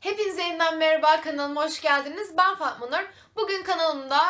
Hepinize yeniden merhaba kanalıma hoş geldiniz. Ben Fatma Nur. Bugün kanalımda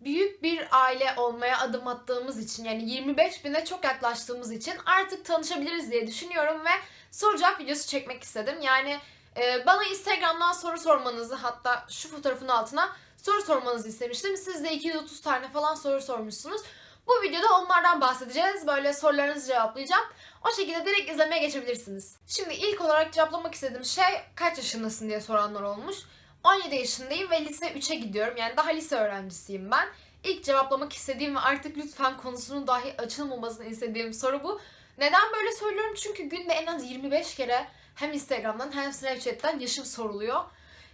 büyük bir aile olmaya adım attığımız için yani 25 bine çok yaklaştığımız için artık tanışabiliriz diye düşünüyorum ve soru cevap videosu çekmek istedim. Yani e, bana Instagram'dan soru sormanızı hatta şu fotoğrafın altına soru sormanızı istemiştim. Siz de 230 tane falan soru sormuşsunuz. Bu videoda onlardan bahsedeceğiz. Böyle sorularınızı cevaplayacağım. O şekilde direkt izlemeye geçebilirsiniz. Şimdi ilk olarak cevaplamak istediğim şey kaç yaşındasın diye soranlar olmuş. 17 yaşındayım ve lise 3'e gidiyorum. Yani daha lise öğrencisiyim ben. İlk cevaplamak istediğim ve artık lütfen konusunun dahi açılmamasını istediğim soru bu. Neden böyle söylüyorum? Çünkü günde en az 25 kere hem Instagram'dan hem Snapchat'ten yaşım soruluyor.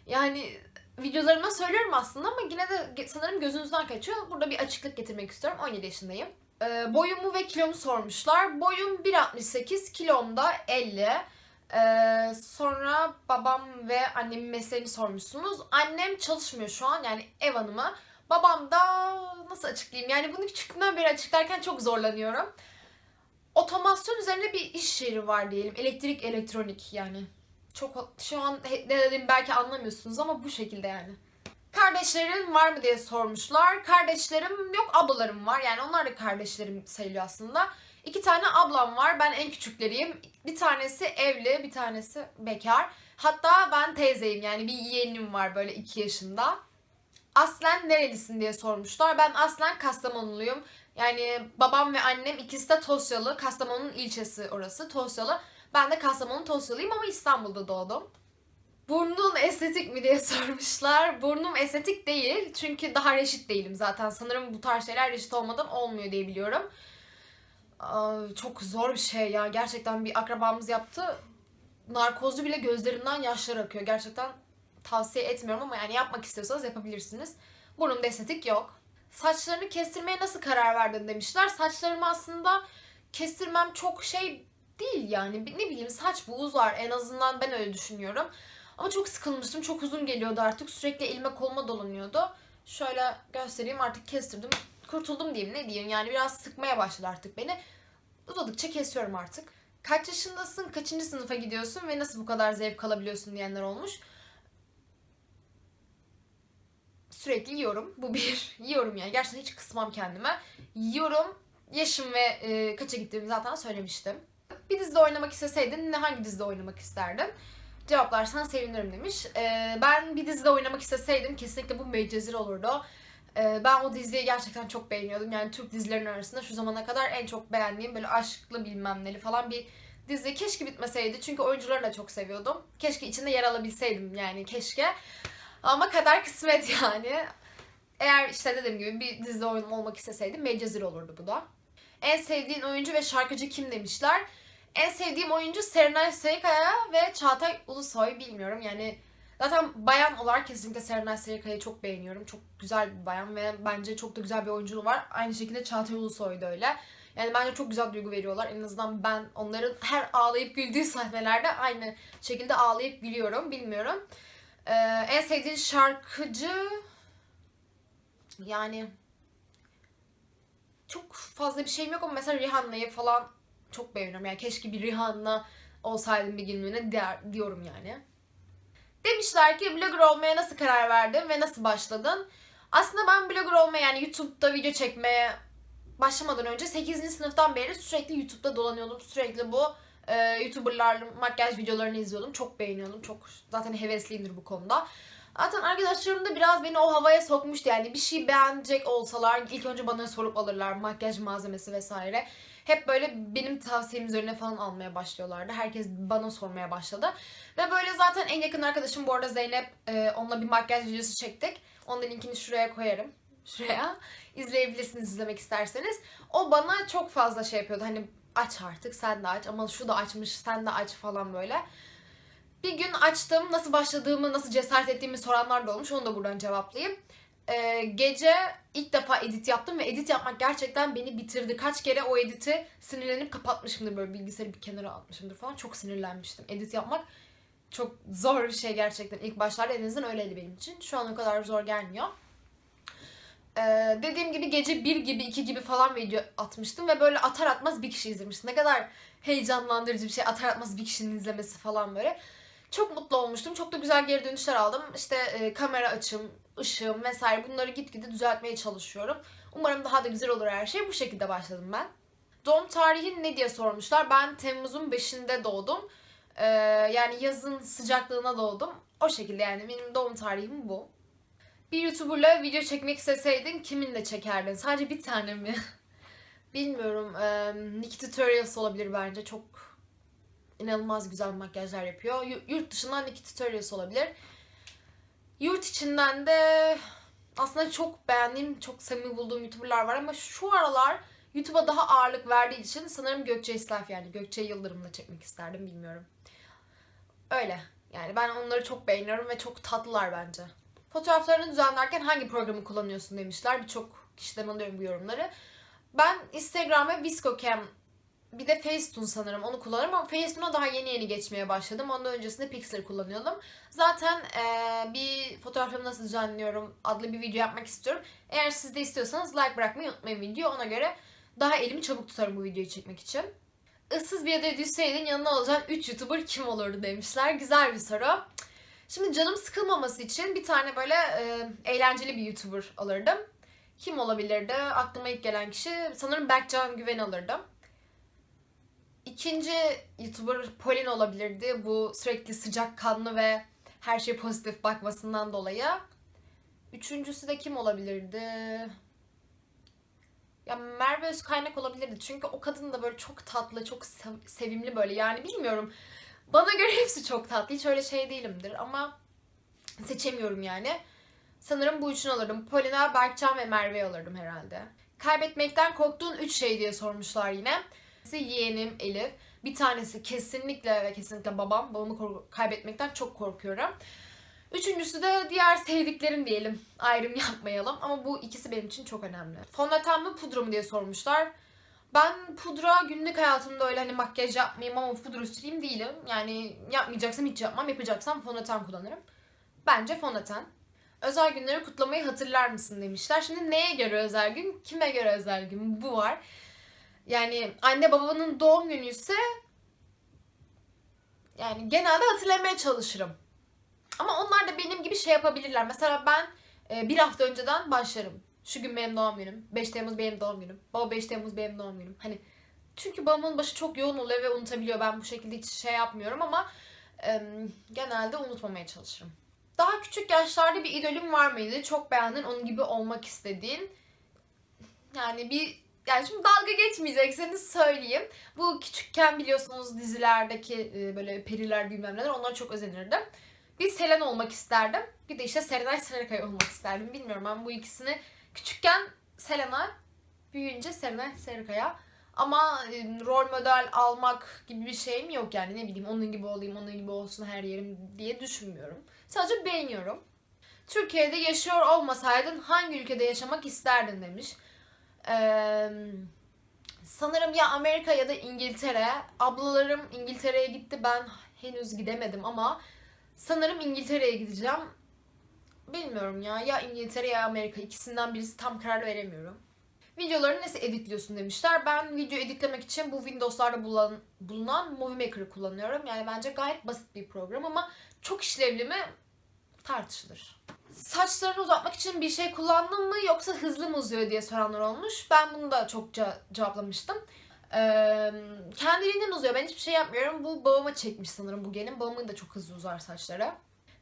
Yani videolarıma söylüyorum aslında ama yine de sanırım gözünüzden kaçıyor. Burada bir açıklık getirmek istiyorum. 17 yaşındayım. Ee, boyumu ve kilomu sormuşlar. Boyum 1.68, kilom da 50. Ee, sonra babam ve annemin mesleğini sormuşsunuz. Annem çalışmıyor şu an yani ev hanımı. Babam da nasıl açıklayayım yani bunu küçüklüğümden beri açıklarken çok zorlanıyorum. Otomasyon üzerine bir iş yeri var diyelim. Elektrik, elektronik yani. Çok şu an ne dediğimi belki anlamıyorsunuz ama bu şekilde yani. Kardeşlerin var mı diye sormuşlar. Kardeşlerim yok ablalarım var. Yani onlar da kardeşlerim sayılıyor aslında. İki tane ablam var. Ben en küçükleriyim. Bir tanesi evli, bir tanesi bekar. Hatta ben teyzeyim yani bir yeğenim var böyle iki yaşında. Aslen nerelisin diye sormuşlar. Ben aslen Kastamonuluyum. Yani babam ve annem ikisi de Tosyalı. Kastamonu'nun ilçesi orası Tosyalı. Ben de Kastamonu Tosyalıyım ama İstanbul'da doğdum. Burnun estetik mi diye sormuşlar. Burnum estetik değil. Çünkü daha reşit değilim zaten. Sanırım bu tarz şeyler reşit olmadan olmuyor diye biliyorum. Aa, çok zor bir şey ya. Gerçekten bir akrabamız yaptı. Narkozlu bile gözlerinden yaşlar akıyor. Gerçekten tavsiye etmiyorum ama yani yapmak istiyorsanız yapabilirsiniz. Burnumda estetik yok. Saçlarını kestirmeye nasıl karar verdin demişler. Saçlarımı aslında kestirmem çok şey değil yani. Ne bileyim saç bu uzar en azından ben öyle düşünüyorum. Ama çok sıkılmıştım. Çok uzun geliyordu artık. Sürekli elime koluma dolanıyordu. Şöyle göstereyim artık kestirdim. Kurtuldum diyeyim ne diyeyim. Yani biraz sıkmaya başladı artık beni. Uzadıkça kesiyorum artık. Kaç yaşındasın, kaçıncı sınıfa gidiyorsun ve nasıl bu kadar zevk alabiliyorsun diyenler olmuş. Sürekli yiyorum. Bu bir. Yiyorum yani. Gerçekten hiç kısmam kendime. Yiyorum. Yaşım ve e, kaça gittiğimi zaten söylemiştim. Bir dizide oynamak isteseydin hangi dizide oynamak isterdin? Cevaplarsan sevinirim demiş. Ee, ben bir dizide oynamak isteseydim kesinlikle bu Medcezir olurdu. Ee, ben o diziyi gerçekten çok beğeniyordum. Yani Türk dizilerinin arasında şu zamana kadar en çok beğendiğim böyle aşklı bilmem neli falan bir dizi. Keşke bitmeseydi çünkü oyuncuları da çok seviyordum. Keşke içinde yer alabilseydim yani keşke. Ama kader kısmet yani. Eğer işte dediğim gibi bir dizide oyun olmak isteseydim Medcezir olurdu bu da. En sevdiğin oyuncu ve şarkıcı kim demişler. En sevdiğim oyuncu Serenay Sarıkaya ve Çağatay Ulusoy bilmiyorum yani zaten bayan olarak kesinlikle Serenay Sarıkaya'yı çok beğeniyorum. Çok güzel bir bayan ve bence çok da güzel bir oyunculuğu var. Aynı şekilde Çağatay Ulusoy da öyle. Yani bence çok güzel duygu veriyorlar. En azından ben onların her ağlayıp güldüğü sahnelerde aynı şekilde ağlayıp gülüyorum. Bilmiyorum. Ee, en sevdiğin şarkıcı yani çok fazla bir şeyim yok ama mesela Rihanna'yı falan çok beğeniyorum. Yani keşke bir Rihanna olsaydım bir günlüğüne der, diyorum yani. Demişler ki blogger olmaya nasıl karar verdin ve nasıl başladın? Aslında ben blogger olmaya yani YouTube'da video çekmeye başlamadan önce 8. sınıftan beri sürekli YouTube'da dolanıyordum. Sürekli bu e, YouTuber'ların makyaj videolarını izliyordum. Çok beğeniyordum. Çok zaten hevesliyimdir bu konuda. Zaten arkadaşlarım da biraz beni o havaya sokmuştu. Yani bir şey beğenecek olsalar ilk önce bana sorup alırlar. Makyaj malzemesi vesaire. Hep böyle benim tavsiyem üzerine falan almaya başlıyorlardı. Herkes bana sormaya başladı. Ve böyle zaten en yakın arkadaşım bu arada Zeynep. E, onunla bir makyaj videosu çektik. Onun linkini şuraya koyarım. Şuraya. İzleyebilirsiniz izlemek isterseniz. O bana çok fazla şey yapıyordu. Hani aç artık sen de aç ama şu da açmış sen de aç falan böyle. Bir gün açtım. Nasıl başladığımı, nasıl cesaret ettiğimi soranlar da olmuş. Onu da buradan cevaplayayım. Ee, gece ilk defa edit yaptım ve edit yapmak gerçekten beni bitirdi. Kaç kere o editi sinirlenip kapatmışımdır böyle bilgisayarı bir kenara atmışımdır falan. Çok sinirlenmiştim. Edit yapmak çok zor bir şey gerçekten. İlk başlarda en azından öyleydi benim için. Şu an o kadar zor gelmiyor. Ee, dediğim gibi gece 1 gibi 2 gibi falan video atmıştım ve böyle atar atmaz bir kişi izlemişti. Ne kadar heyecanlandırıcı bir şey atar atmaz bir kişinin izlemesi falan böyle. Çok mutlu olmuştum. Çok da güzel geri dönüşler aldım. İşte e, kamera açım, ışığım vesaire bunları gitgide düzeltmeye çalışıyorum. Umarım daha da güzel olur her şey. Bu şekilde başladım ben. Doğum tarihin ne diye sormuşlar. Ben Temmuz'un 5'inde doğdum. Ee, yani yazın sıcaklığına doğdum. O şekilde yani benim doğum tarihim bu. Bir YouTuber'la video çekmek isteseydin kiminle çekerdin? Sadece bir tane mi? Bilmiyorum. Ee, Nick Tutorials olabilir bence. Çok inanılmaz güzel makyajlar yapıyor. Y- Yurt dışından Nick Tutorials olabilir. Yurt içinden de aslında çok beğendiğim, çok samimi bulduğum YouTuber'lar var ama şu aralar YouTube'a daha ağırlık verdiği için sanırım Gökçe İslaf yani Gökçe Yıldırım'la çekmek isterdim bilmiyorum. Öyle. Yani ben onları çok beğeniyorum ve çok tatlılar bence. Fotoğraflarını düzenlerken hangi programı kullanıyorsun demişler. Birçok kişiden alıyorum bu yorumları. Ben Instagram ve ViscoCam bir de Facetune sanırım onu kullanırım ama Facetune'a daha yeni yeni geçmeye başladım. Ondan öncesinde Pixel kullanıyordum. Zaten eee, bir fotoğraflarımı nasıl düzenliyorum adlı bir video yapmak istiyorum. Eğer siz de istiyorsanız like bırakmayı unutmayın video. Ona göre daha elimi çabuk tutarım bu videoyu çekmek için. Issız bir adaya düşseydin yanına alacağın 3 YouTuber kim olurdu demişler. Güzel bir soru. Şimdi canım sıkılmaması için bir tane böyle e, eğlenceli bir YouTuber alırdım. Kim olabilirdi? Aklıma ilk gelen kişi sanırım Berkcan Güven alırdım. İkinci YouTuber Polin olabilirdi. Bu sürekli sıcakkanlı ve her şey pozitif bakmasından dolayı. Üçüncüsü de kim olabilirdi? Ya Merve Özkaynak olabilirdi. Çünkü o kadın da böyle çok tatlı, çok sev- sevimli böyle. Yani bilmiyorum. Bana göre hepsi çok tatlı. Hiç öyle şey değilimdir ama seçemiyorum yani. Sanırım bu üçünü alırdım. Polina, Berkcan ve Merve'yi alırdım herhalde. Kaybetmekten korktuğun üç şey diye sormuşlar yine. Yeğenim Elif. Bir tanesi kesinlikle ve kesinlikle babam. Babamı kaybetmekten çok korkuyorum. Üçüncüsü de diğer sevdiklerim diyelim. Ayrım yapmayalım. Ama bu ikisi benim için çok önemli. Fondöten mi pudra mı diye sormuşlar. Ben pudra günlük hayatımda öyle hani makyaj yapmayayım ama pudra süreyim değilim. Yani yapmayacaksam hiç yapmam. Yapacaksam fondöten kullanırım. Bence fondöten. Özel günleri kutlamayı hatırlar mısın demişler. Şimdi neye göre özel gün, kime göre özel gün bu var. Yani anne babanın doğum günü ise yani genelde hatırlamaya çalışırım. Ama onlar da benim gibi şey yapabilirler. Mesela ben e, bir hafta önceden başlarım. Şu gün benim doğum günüm. 5 Temmuz benim doğum günüm. Baba 5 Temmuz benim doğum günüm. Hani çünkü babamın başı çok yoğun oluyor ve unutabiliyor. Ben bu şekilde hiç şey yapmıyorum ama e, genelde unutmamaya çalışırım. Daha küçük yaşlarda bir idolün var mıydı? Çok beğendin, onun gibi olmak istediğin. Yani bir yani şimdi dalga geçmeyecekseniz söyleyeyim. Bu küçükken biliyorsunuz dizilerdeki e, böyle periler bilmem neler onlara çok özenirdim. Bir Selen olmak isterdim. Bir de işte Serenay Sarıkaya olmak isterdim. Bilmiyorum ben bu ikisini küçükken Selena, büyüyünce Serenay Sarıkaya. Ama e, rol model almak gibi bir şeyim yok yani ne bileyim onun gibi olayım, onun gibi olsun her yerim diye düşünmüyorum. Sadece beğeniyorum. Türkiye'de yaşıyor olmasaydın hangi ülkede yaşamak isterdin demiş. Sanırım ya Amerika ya da İngiltere. Ablalarım İngiltere'ye gitti ben henüz gidemedim ama sanırım İngiltere'ye gideceğim. Bilmiyorum ya ya İngiltere ya Amerika ikisinden birisi tam karar veremiyorum. Videoları nasıl editliyorsun demişler. Ben video editlemek için bu Windows'larda bulunan, bulunan Movie Maker'ı kullanıyorum. Yani bence gayet basit bir program ama çok işlevli mi tartışılır. Saçlarını uzatmak için bir şey kullandın mı yoksa hızlı mı uzuyor diye soranlar olmuş. Ben bunu da çokça cevaplamıştım. Ee, kendiliğinden uzuyor. Ben hiçbir şey yapmıyorum. Bu babama çekmiş sanırım bu genin. Babamın da çok hızlı uzar saçları.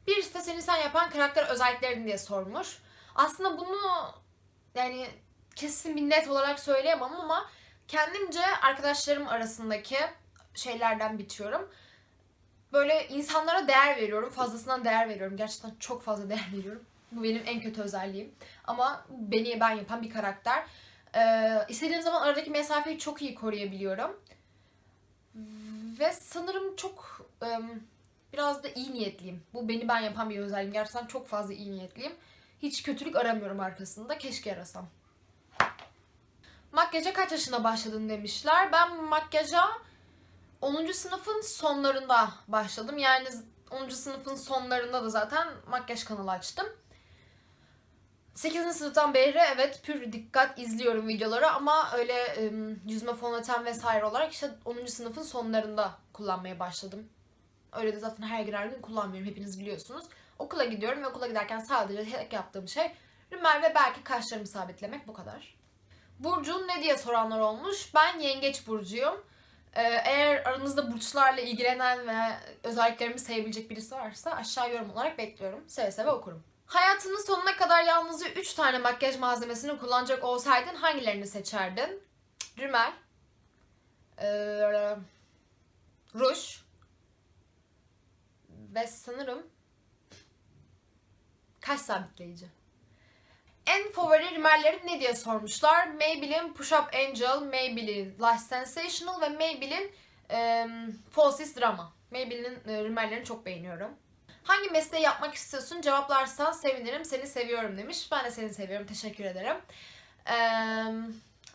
Birisi de seni sen yapan karakter özelliklerini diye sormuş. Aslında bunu yani kesin bir net olarak söyleyemem ama kendimce arkadaşlarım arasındaki şeylerden bitiyorum. Böyle insanlara değer veriyorum. Fazlasından değer veriyorum. Gerçekten çok fazla değer veriyorum. Bu benim en kötü özelliğim. Ama beni ben yapan bir karakter. Ee, istediğim zaman aradaki mesafeyi çok iyi koruyabiliyorum. Ve sanırım çok biraz da iyi niyetliyim. Bu beni ben yapan bir özelliğim. Gerçekten çok fazla iyi niyetliyim. Hiç kötülük aramıyorum arkasında. Keşke arasam. Makyaja kaç yaşında başladın demişler. Ben makyaja 10. sınıfın sonlarında başladım. Yani 10. sınıfın sonlarında da zaten makyaj kanalı açtım. 8. sınıftan beri evet pür dikkat izliyorum videoları ama öyle yüzme fondöten vesaire olarak işte 10. sınıfın sonlarında kullanmaya başladım. Öyle de zaten her gün her gün kullanmıyorum hepiniz biliyorsunuz. Okula gidiyorum ve okula giderken sadece tek yaptığım şey rimel ve belki kaşlarımı sabitlemek bu kadar. Burcun ne diye soranlar olmuş. Ben yengeç burcuyum. Ee, eğer aranızda burçlarla ilgilenen ve özelliklerimi sevebilecek birisi varsa aşağı yorum olarak bekliyorum. Seve seve okurum. Hayatının sonuna kadar yalnızca 3 tane makyaj malzemesini kullanacak olsaydın hangilerini seçerdin? Rimel, ee, ruj ve sanırım kaş sabitleyici. En favori rimellerin ne diye sormuşlar. Maybelline Push Up Angel, Maybelline Lash Sensational ve Maybelline e, Falsies Drama. Maybelline'in e, rimellerini çok beğeniyorum. Hangi mesleği yapmak istiyorsun? Cevaplarsan sevinirim. Seni seviyorum demiş. Ben de seni seviyorum. Teşekkür ederim. Ee,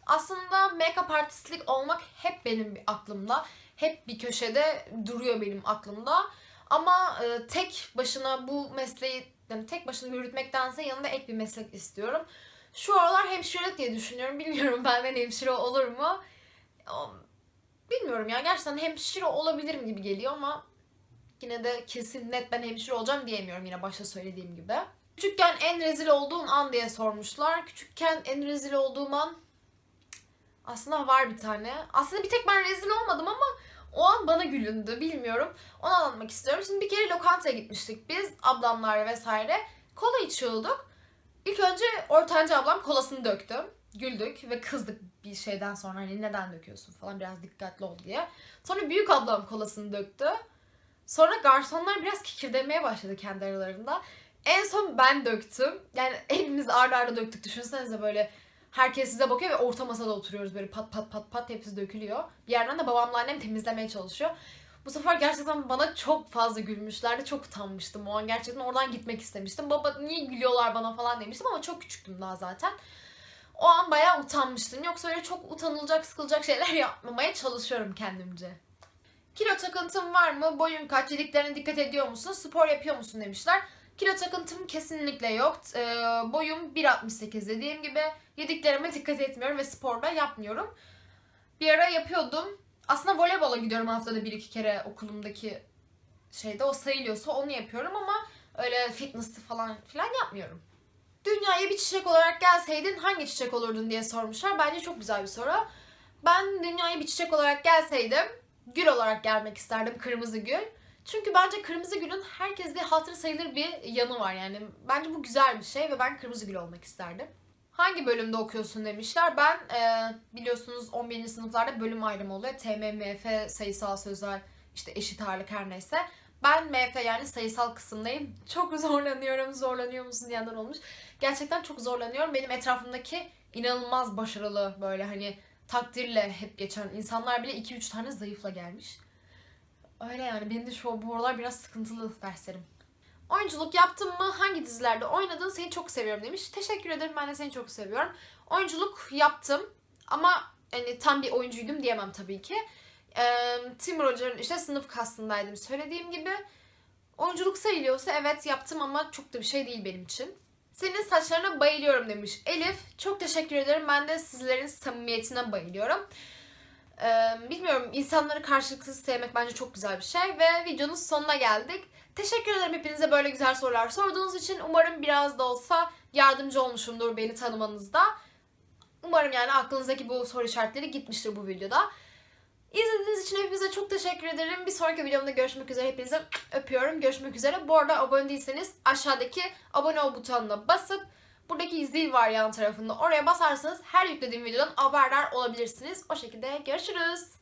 aslında make-up artistlik olmak hep benim aklımda. Hep bir köşede duruyor benim aklımda. Ama e, tek başına bu mesleği yani tek başına yürütmektense yanında ek bir meslek istiyorum. Şu aralar hemşirelik diye düşünüyorum. Bilmiyorum benden hemşire olur mu? Bilmiyorum ya gerçekten hemşire olabilirim gibi geliyor ama yine de kesin net ben hemşire olacağım diyemiyorum yine başta söylediğim gibi. Küçükken en rezil olduğun an diye sormuşlar. Küçükken en rezil olduğum an aslında var bir tane. Aslında bir tek ben rezil olmadım ama o an bana gülündü bilmiyorum. Onu anlatmak istiyorum. Şimdi bir kere lokantaya gitmiştik biz ablamlar vesaire. Kola içiyorduk. İlk önce ortanca ablam kolasını döktü. Güldük ve kızdık bir şeyden sonra hani neden döküyorsun falan biraz dikkatli ol diye. Sonra büyük ablam kolasını döktü. Sonra garsonlar biraz kikirdemeye başladı kendi aralarında. En son ben döktüm. Yani elimiz arda arda döktük. Düşünsenize böyle herkes size bakıyor ve orta masada oturuyoruz böyle pat pat pat pat hepsi dökülüyor. Bir yerden de babamla annem temizlemeye çalışıyor. Bu sefer gerçekten bana çok fazla gülmüşlerdi. Çok utanmıştım o an. Gerçekten oradan gitmek istemiştim. Baba niye gülüyorlar bana falan demiştim ama çok küçüktüm daha zaten. O an bayağı utanmıştım. Yoksa öyle çok utanılacak, sıkılacak şeyler yapmamaya çalışıyorum kendimce. Kilo takıntın var mı? Boyun kaç? Yediklerine dikkat ediyor musun? Spor yapıyor musun demişler. Kilo takıntım kesinlikle yok. Ee, boyum 1.68 dediğim gibi. Yediklerime dikkat etmiyorum ve sporda yapmıyorum. Bir ara yapıyordum. Aslında voleybola gidiyorum haftada bir iki kere okulumdaki şeyde. O sayılıyorsa onu yapıyorum ama öyle fitness'ı falan filan yapmıyorum. Dünyaya bir çiçek olarak gelseydin hangi çiçek olurdun diye sormuşlar. Bence çok güzel bir soru. Ben dünyaya bir çiçek olarak gelseydim gül olarak gelmek isterdim. Kırmızı gül. Çünkü bence kırmızı gülün herkeste hatırı sayılır bir yanı var yani. Bence bu güzel bir şey ve ben kırmızı gül olmak isterdim. Hangi bölümde okuyorsun demişler. Ben e, biliyorsunuz 11. sınıflarda bölüm ayrımı oluyor. TM, MF, sayısal, sözel, işte eşit ağırlık her neyse. Ben MF yani sayısal kısımdayım. Çok zorlanıyorum. Zorlanıyor musun diyenler olmuş. Gerçekten çok zorlanıyorum. Benim etrafımdaki inanılmaz başarılı böyle hani takdirle hep geçen insanlar bile 2-3 tane zayıfla gelmiş. Öyle yani benim de şu bu aralar biraz sıkıntılı derslerim. Oyunculuk yaptın mı? Hangi dizilerde oynadın? Seni çok seviyorum demiş. Teşekkür ederim. Ben de seni çok seviyorum. Oyunculuk yaptım ama hani tam bir oyuncuydum diyemem tabii ki. Ee, Tim Roger'ın işte sınıf kastındaydım söylediğim gibi. Oyunculuk sayılıyorsa evet yaptım ama çok da bir şey değil benim için. Senin saçlarına bayılıyorum demiş Elif. Çok teşekkür ederim. Ben de sizlerin samimiyetine bayılıyorum. Ee, bilmiyorum insanları karşılıksız sevmek bence çok güzel bir şey ve videonun sonuna geldik. Teşekkür ederim hepinize böyle güzel sorular sorduğunuz için. Umarım biraz da olsa yardımcı olmuşumdur beni tanımanızda. Umarım yani aklınızdaki bu soru işaretleri gitmiştir bu videoda. İzlediğiniz için hepinize çok teşekkür ederim. Bir sonraki videomda görüşmek üzere. Hepinizi öpüyorum. Görüşmek üzere. Bu arada abone değilseniz aşağıdaki abone ol butonuna basıp buradaki zil var yan tarafında. Oraya basarsanız her yüklediğim videodan haberdar olabilirsiniz. O şekilde görüşürüz.